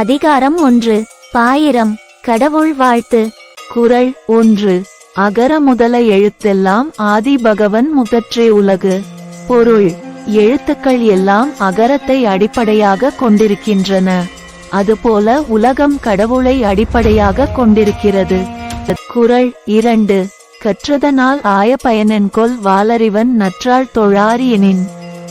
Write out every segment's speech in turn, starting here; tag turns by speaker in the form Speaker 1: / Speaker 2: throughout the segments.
Speaker 1: அதிகாரம் ஒன்று பாயிரம் கடவுள் வாழ்த்து குரல் ஒன்று அகர முதல எழுத்தெல்லாம் ஆதி பகவன் முகற்றே உலகு பொருள் எழுத்துக்கள் எல்லாம் அகரத்தை அடிப்படையாக கொண்டிருக்கின்றன அதுபோல உலகம் கடவுளை அடிப்படையாக கொண்டிருக்கிறது குரல் இரண்டு கற்றதனால் ஆய பயனென்கொள் வாலறிவன் நற்றாள் தொழாரியனின்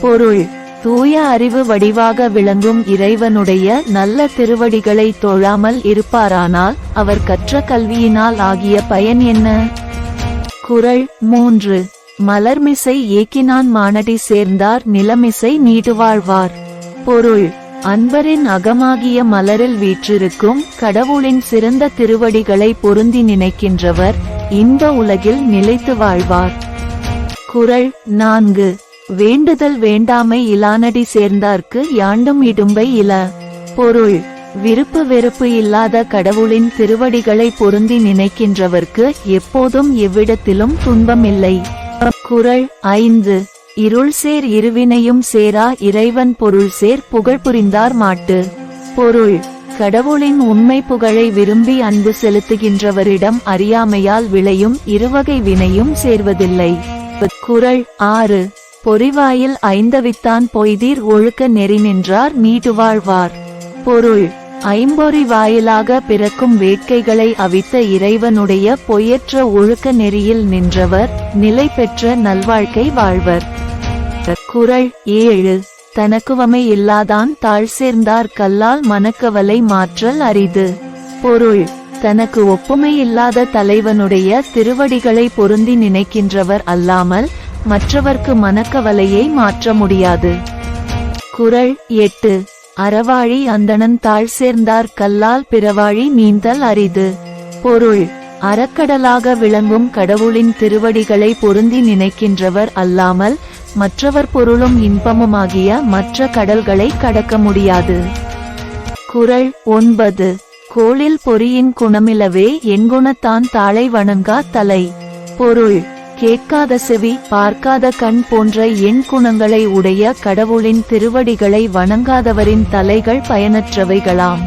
Speaker 1: பொருள் தூய அறிவு வடிவாக விளங்கும் இறைவனுடைய நல்ல திருவடிகளை தொழாமல் இருப்பாரானால் அவர் கற்ற கல்வியினால் ஆகிய பயன் என்ன குரல் மூன்று மலர்மிசை ஏக்கினான் மானடி சேர்ந்தார் நிலமிசை நீடுவாழ்வார் பொருள் அன்பரின் அகமாகிய மலரில் வீற்றிருக்கும் கடவுளின் சிறந்த திருவடிகளை பொருந்தி நினைக்கின்றவர் இந்த உலகில் நிலைத்து வாழ்வார் குரல் நான்கு வேண்டுதல் வேண்டாமை இலானடி சேர்ந்தார்க்கு யாண்டும் இடும்பை இல பொருள் விருப்பு வெறுப்பு இல்லாத கடவுளின் திருவடிகளை பொருந்தி நினைக்கின்றவர்க்கு எப்போதும் எவ்விடத்திலும் துன்பமில்லை குரல் ஐந்து இருள் சேர் இருவினையும் சேரா இறைவன் பொருள் சேர் புகழ் புரிந்தார் மாட்டு பொருள் கடவுளின் உண்மை புகழை விரும்பி அன்பு செலுத்துகின்றவரிடம் அறியாமையால் விளையும் இருவகை வினையும் சேர்வதில்லை குரல் ஆறு பொறிவாயில் ஐந்தவித்தான் பொய்தீர் ஒழுக்க நெறி நெறிநின்றார் மீட்டுவாழ்வார் பொருள் ஐம்பொறி வாயிலாக பிறக்கும் வேட்கைகளை அவித்த இறைவனுடைய பொய்யற்ற ஒழுக்க நெறியில் நின்றவர் நிலை பெற்ற நல்வாழ்க்கை வாழ்வர் குரல் ஏழு தனக்குவமை இல்லாதான் தாழ் சேர்ந்தார் கல்லால் மனக்கவலை மாற்றல் அரிது பொருள் தனக்கு ஒப்புமை இல்லாத தலைவனுடைய திருவடிகளை பொருந்தி நினைக்கின்றவர் அல்லாமல் மற்றவர்க்கு மனக்கவலையை மாற்ற முடியாது குரல் எட்டு அறவாழி அந்தணன் தாழ் சேர்ந்தார் கல்லால் பிறவாழி நீந்தல் அரிது பொருள் அறக்கடலாக விளங்கும் கடவுளின் திருவடிகளை பொருந்தி நினைக்கின்றவர் அல்லாமல் மற்றவர் பொருளும் இன்பமுமாகிய மற்ற கடல்களை கடக்க முடியாது குரல் ஒன்பது கோளில் பொறியின் குணமிலவே எங்குணத்தான் தாளை வணங்கா தலை பொருள் கேட்காத செவி பார்க்காத கண் போன்ற எண் குணங்களை உடைய கடவுளின் திருவடிகளை வணங்காதவரின் தலைகள் பயனற்றவைகளாம்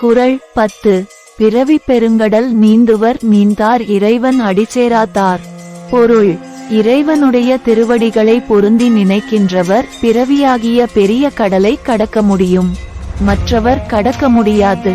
Speaker 1: குரல் பத்து பிறவி பெருங்கடல் நீந்துவர் நீந்தார் இறைவன் அடிச்சேராத்தார் பொருள் இறைவனுடைய திருவடிகளை பொருந்தி நினைக்கின்றவர் பிறவியாகிய பெரிய கடலை கடக்க முடியும் மற்றவர் கடக்க முடியாது